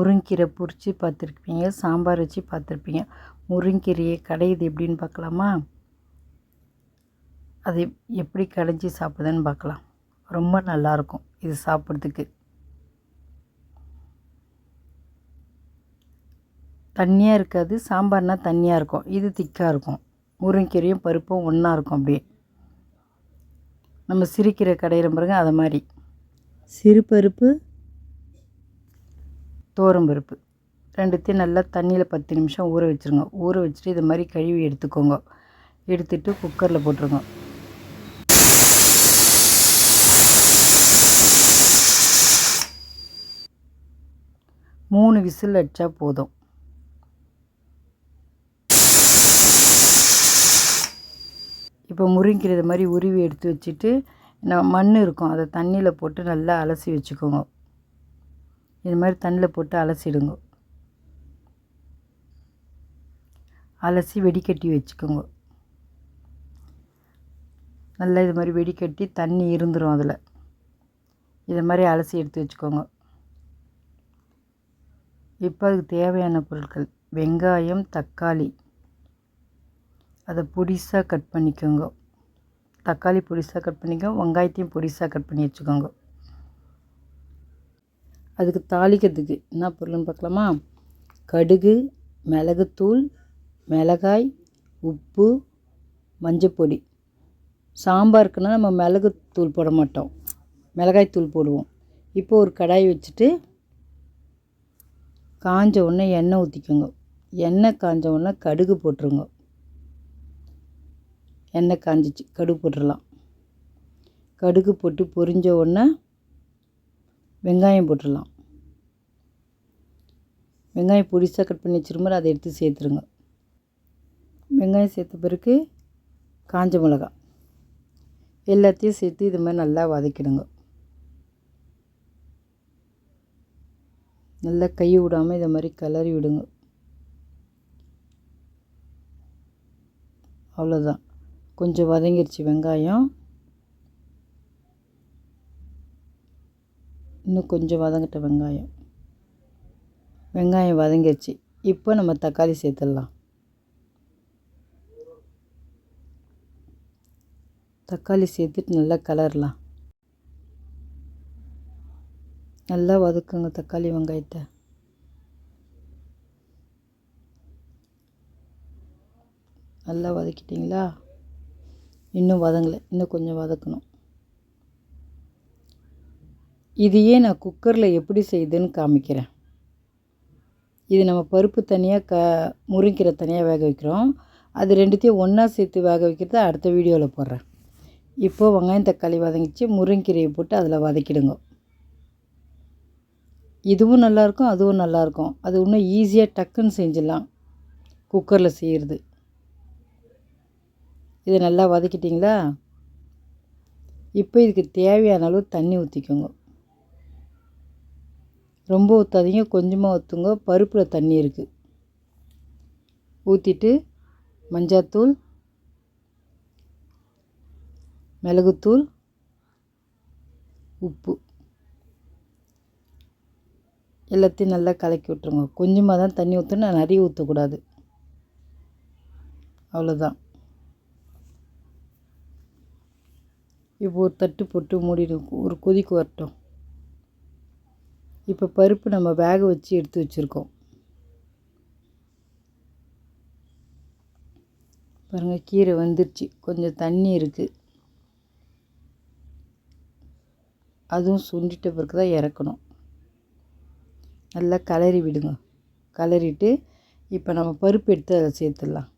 முருங்கீரை பொறிச்சு பார்த்துருப்பீங்க சாம்பார் வச்சு பார்த்துருப்பீங்க. முருங்கீரையை கடையுது எப்படின்னு பார்க்கலாமா? அது எப்படி கடைஞ்சி சாப்பிடுதுன்னு பார்க்கலாம். ரொம்ப நல்லாயிருக்கும் இது சாப்பிட்றதுக்கு. தண்ணியாக இருக்காது சாம்பார்னால் தண்ணியாக இருக்கும். இது திக்காக இருக்கும். முருங்கீரையும் பருப்பும் ஒன்றா இருக்கும் அப்படியே. நம்ம சிரிக்கிற கடையிற பிறகு அதை மாதிரி. சிறு பருப்பு பருப்பு. ரெண்டுத்தையும் நல்லா தண்ணியில் பத்து நிமிஷம் ஊற வச்சுருங்க. ஊற வச்சுட்டு இது மாதிரி கழுவி எடுத்துக்கோங்க. எடுத்துட்டு குக்கரில் போட்டுருங்க. மூணு விசில் அடித்தா போதும். இப்போ முருங்கீரை இது மாதிரி உருவி எடுத்து வச்சுட்டு நான் மண் இருக்கும். அதை தண்ணியில் போட்டு நல்லா அலசி வச்சுக்கோங்க. இது மாதிரி தண்ணியில் போட்டு அலசிடுங்க. அலசி வெடிக்கட்டி வச்சுக்கோங்க. நல்லா இது மாதிரி வெடிக்கட்டி தண்ணி இருந்துடும் அதில். இதை மாதிரி அலசி எடுத்து வச்சுக்கோங்க. இப்போ அதுக்கு தேவையான பொருட்கள் வெங்காயம் தக்காளி. அதை பொடிசாக கட் பண்ணிக்கோங்க. தக்காளி பொடிசாக கட் பண்ணிக்கோங்க வெங்காயத்தையும் பொடிசாக கட் பண்ணி வச்சுக்கோங்க. அதுக்கு தாளிக்கிறதுக்கு என்ன பொருள்னு பார்க்கலாமா? கடுகு மிளகுத்தூள் மிளகாய் உப்பு மஞ்சப்பொடி. சாம்பாருக்குன்னா நம்ம மிளகுத்தூள் போட மாட்டோம். மிளகாய் தூள் போடுவோம். இப்போ ஒரு கடாய் வச்சுட்டு காஞ்ச உடனே எண்ணெய் ஊற்றிக்கோங்க எண்ணெய் காஞ்ச உடனே கடுகு போட்டுருங்க. எண்ணெய் காஞ்சிச்சு. கடுகு போட்டுடலாம் கடுகு போட்டு பொரிஞ்ச உடனே வெங்காயம் போட்டுடலாம். வெங்காயம் பொடிசாக கட் பண்ணி வச்சுரும்போது அதை எடுத்து சேர்த்துருங்க. வெங்காயம் சேர்த்த பிறகு காஞ்ச மிளகா எல்லாத்தையும் சேர்த்து இது மாதிரி நல்லா வதக்கிடுங்க. நல்லா கை விடாமல் இதை மாதிரி கிளறி விடுங்க. அவ்வளோதான் கொஞ்சம் வதங்கிருச்சு வெங்காயம். இன்னும் கொஞ்சம் வதங்கிட்ட வெங்காயம். வெங்காயம் வதங்கிருச்சு. இப்போ நம்ம தக்காளி சேர்த்துடலாம். தக்காளி சேர்த்துட்டு நல்லா கலரலாம் நல்லா வதக்குங்க தக்காளி வெங்காயத்தை. நல்லா வதக்கிட்டிங்களா? இன்னும் வதங்கலை. இன்னும் கொஞ்சம் வதக்கணும். இதையே நான் குக்கரில் எப்படி செய்யுதுன்னு காமிக்கிறேன். இது நம்ம பருப்பு தனியாக க முருங்கீரை தனியாக வேக வைக்கிறோம். அது ரெண்டுத்தையும் ஒன்றா சேர்த்து வேக வைக்கிறத அடுத்த வீடியோவில் போடுறேன். இப்போது வெங்காயம் தக்காளி வதங்கிச்சு. முருங்கீரையை போட்டு அதில் வதக்கிடுங்க. இதுவும் நல்லாயிருக்கும் அதுவும் நல்லாயிருக்கும் அது இன்னும் ஈஸியாக டக்குன்னு செஞ்சிடலாம். குக்கரில் செய்கிறது இதை நல்லா வதக்கிட்டிங்களா? இப்போ இதுக்கு தேவையான அளவு தண்ணி ஊற்றிக்கோங்க ரொம்ப ஊற்றாதீங்க கொஞ்சமாக ஊற்றுங்க பருப்பில் தண்ணி இருக்குது ஊற்றிட்டு மஞ்சாத்தூள் மிளகுத்தூள் உப்பு. எல்லாத்தையும் நல்லா கலக்கி விட்ருங்க கொஞ்சமாக தான் தண்ணி ஊற்றணும் நிறைய ஊற்றக்கூடாது அவ்வளோதான் இப்போ ஒரு தட்டு போட்டு மூடிடும் ஒரு கொதிக்கு வரட்டும். இப்போ பருப்பு நம்ம வேக வச்சு எடுத்து வச்சுருக்கோம். பாருங்கள் கீரை வந்துருச்சு. கொஞ்சம் தண்ணி இருக்குது அதுவும் சுண்டிட்ட பிறகு தான் இறக்கணும். நல்லா கலரி விடுங்க. கலரிட்டு இப்போ நம்ம பருப்பு எடுத்து அதை சேர்த்துடலாம்.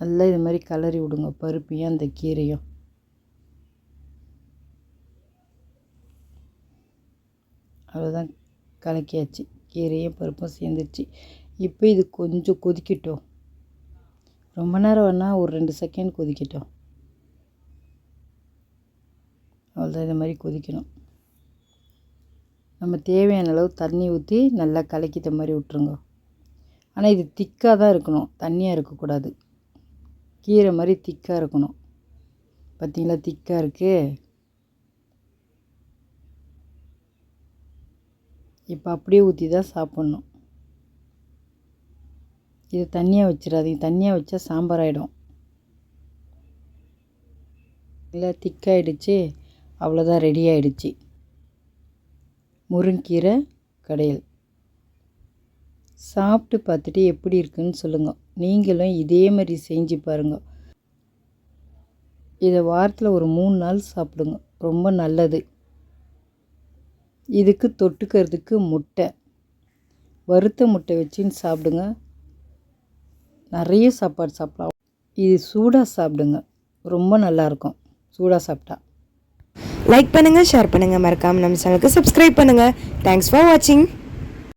நல்லா இது மாதிரி கலரி விடுங்க பருப்பையும் அந்த கீரையும். அவ்வளோதான் கலக்கியாச்சு. கீரையும் பருப்பும் சேர்ந்துருச்சு. இப்போ இது கொஞ்சம் கொதிக்கட்டும். ரொம்ப நேரம் வேணால் ஒரு ரெண்டு செகண்ட் கொதிக்கட்டும். அவ்வளோதான் இது மாதிரி கொதிக்கணும். நம்ம தேவையான அளவு தண்ணி ஊற்றி நல்லா கலக்கிட்ட மாதிரி விட்ருங்க ஆனால் இது திக்காக தான் இருக்கணும். தண்ணியாக இருக்கக்கூடாது. கீரை மாதிரி திக்காக இருக்கணும். பார்த்தீங்களா திக்காக இருக்குது இப்போ அப்படியே ஊற்றி தான் சாப்பிட்ணும். இது தண்ணியாக வச்சிடாதீங்க. தண்ணியாக வச்சா சாம்பார் ஆகிடும் இல்லை திக்காயிடுச்சு அவ்வளோதான் ரெடி ஆகிடுச்சி முருங்கீரை கடையில். சாப்பிட்டு பார்த்துட்டு எப்படி இருக்குன்னு சொல்லுங்கள் நீங்களும் இதே மாதிரி செஞ்சு பாருங்கள் இதை வாரத்தில் ஒரு மூணு நாள் சாப்பிடுங்க. ரொம்ப நல்லது. இதுக்கு தொட்டுக்கிறதுக்கு முட்டை. வறுத்த முட்டை வச்சுன்னு சாப்பிடுங்க. நிறைய சாப்பாடு சாப்பிடலாம். இது சூடாக சாப்பிடுங்க. ரொம்ப நல்லாயிருக்கும் சூடாக சாப்பிட்டா. லைக் பண்ணுங்கள் ஷேர் பண்ணுங்கள் மறக்காமல் நம்ம சேனலுக்கு சப்ஸ்கிரைப் பண்ணுங்கள் தேங்க்ஸ் ஃபார் வாட்சிங்